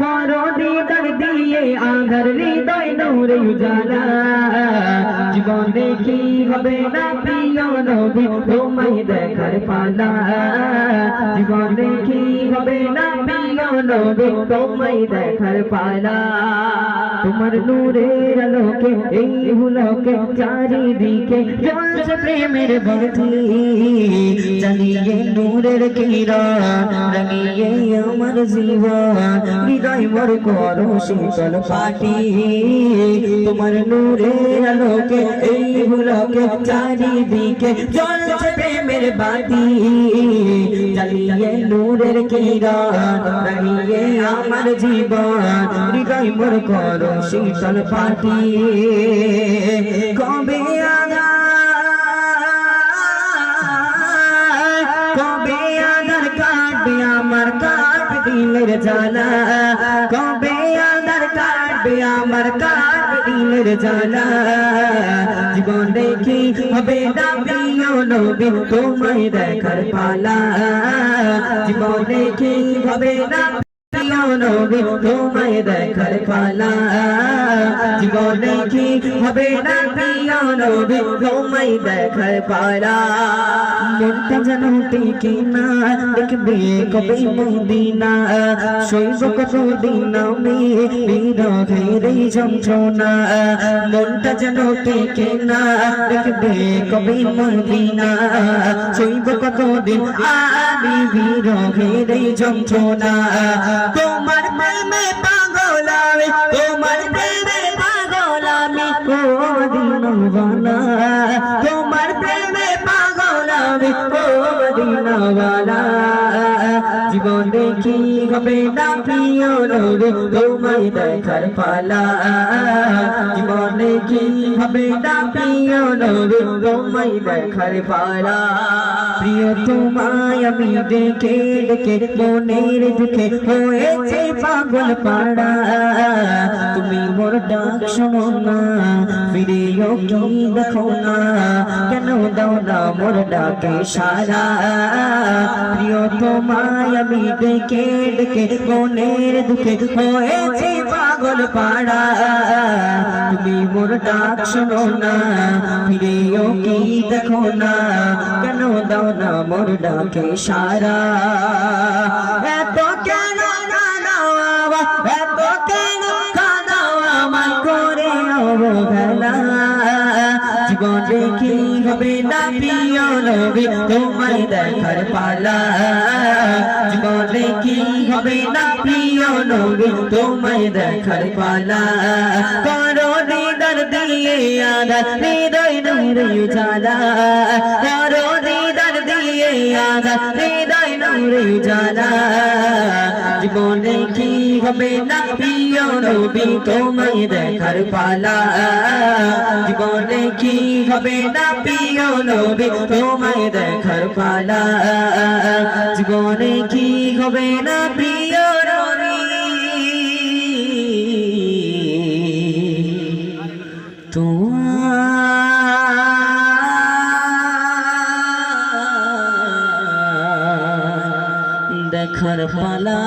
করো দিদার দিয়ে আধার হৃদয় নূরে উজালা জীবনে কি হবে না প্রিয় নবী? তোমায় দেখার পালা। জীবনে কি হবে না প্রিয় নবী? তোমায় দেখার পালা। তোমার নূরের আলোকে, এই হুলকে, চারিদিকে জ্বলছে প্রেমের বাতি জ্বালিয়ে নূরের কিরণ, রাঙিয়ে আমার জীবন। হৃদয় মর করো শীতল পাটি। তোমার নূরের আলোকে এই হুলকে চারিদিকে জ্বলছে প্রেমের বাতি। জ্বালিয়ে নূরের কিরণ রাঙিয়ে আমার জীবন। হৃদয় মোর করো শীতল পাটি। কবে কবে আধার কাটবে আমার কাট দিলের জ্বালা? কবে আধার কাটবে আমার কাট দিলের জ্বালা। জীবন দেখি হবে দাবিও নবী তোমায় দেখার পালা। জীবন দেখি হবে না নবী তোমায় দেখার পালা। জীবনে কি হবে না প্রিয় নবী তোমায় দেখার পালা। মনটা যেন টিকে না দেখবে কবে মদিনা। শৈব কত দিন আমি বিরহের এই যন্ত্রণা। মনটা যেন টিকে না দেখবে কবে মদিনা। শৈব কত দিন আমি বিরহের এই যন্ত্রণা। তোমার প্রেমে পাগল আমি তোমার প্রেমে পাগল আমি কোদিনওয়ালা তোমার প্রেমে পাগল আমি কোদিনওয়ালা জীবনে কি হবে না প্রিয় নবী তোমায় দেখার পালা। জীবনে কি হবে না প্রিয় নবী তোমায় দেখার পালা। প্রিয়, তোমায় আমি দেখে দেখে মনের দুঃখে হয়েছে পাগল পাড়া। তুমি মোর ডাক শোনো না। কি দেখো না, কেন দাও না মোর ডাকে সারা? প্রিয় তোমায় আমি দেখে দেখে মনের দুঃখে হয়েছে পাগল পাড়া। তুমি মোর ডাক শোনো না, ফিরেও কি দেখো না, কেন দাও না মোর ডাকে সারা? এত জীবনে কি হবে না প্রিয় নবী, তোমায় দেখার পালা। জীবনে কি হবে না প্রিয় নবী, তোমায় দেখার পালা। করো দিদার দিয়ে আদা, হৃদয় করো দিদার উজালা। জীবনে কি হবে না, প্রিয় নবী, তোমায় দেখার পালা। জীবনে কি হবে না, প্রিয় নবী, তোমায় দেখার পালা। জীবনে কি হবে না, প্রিয় দেখার পালা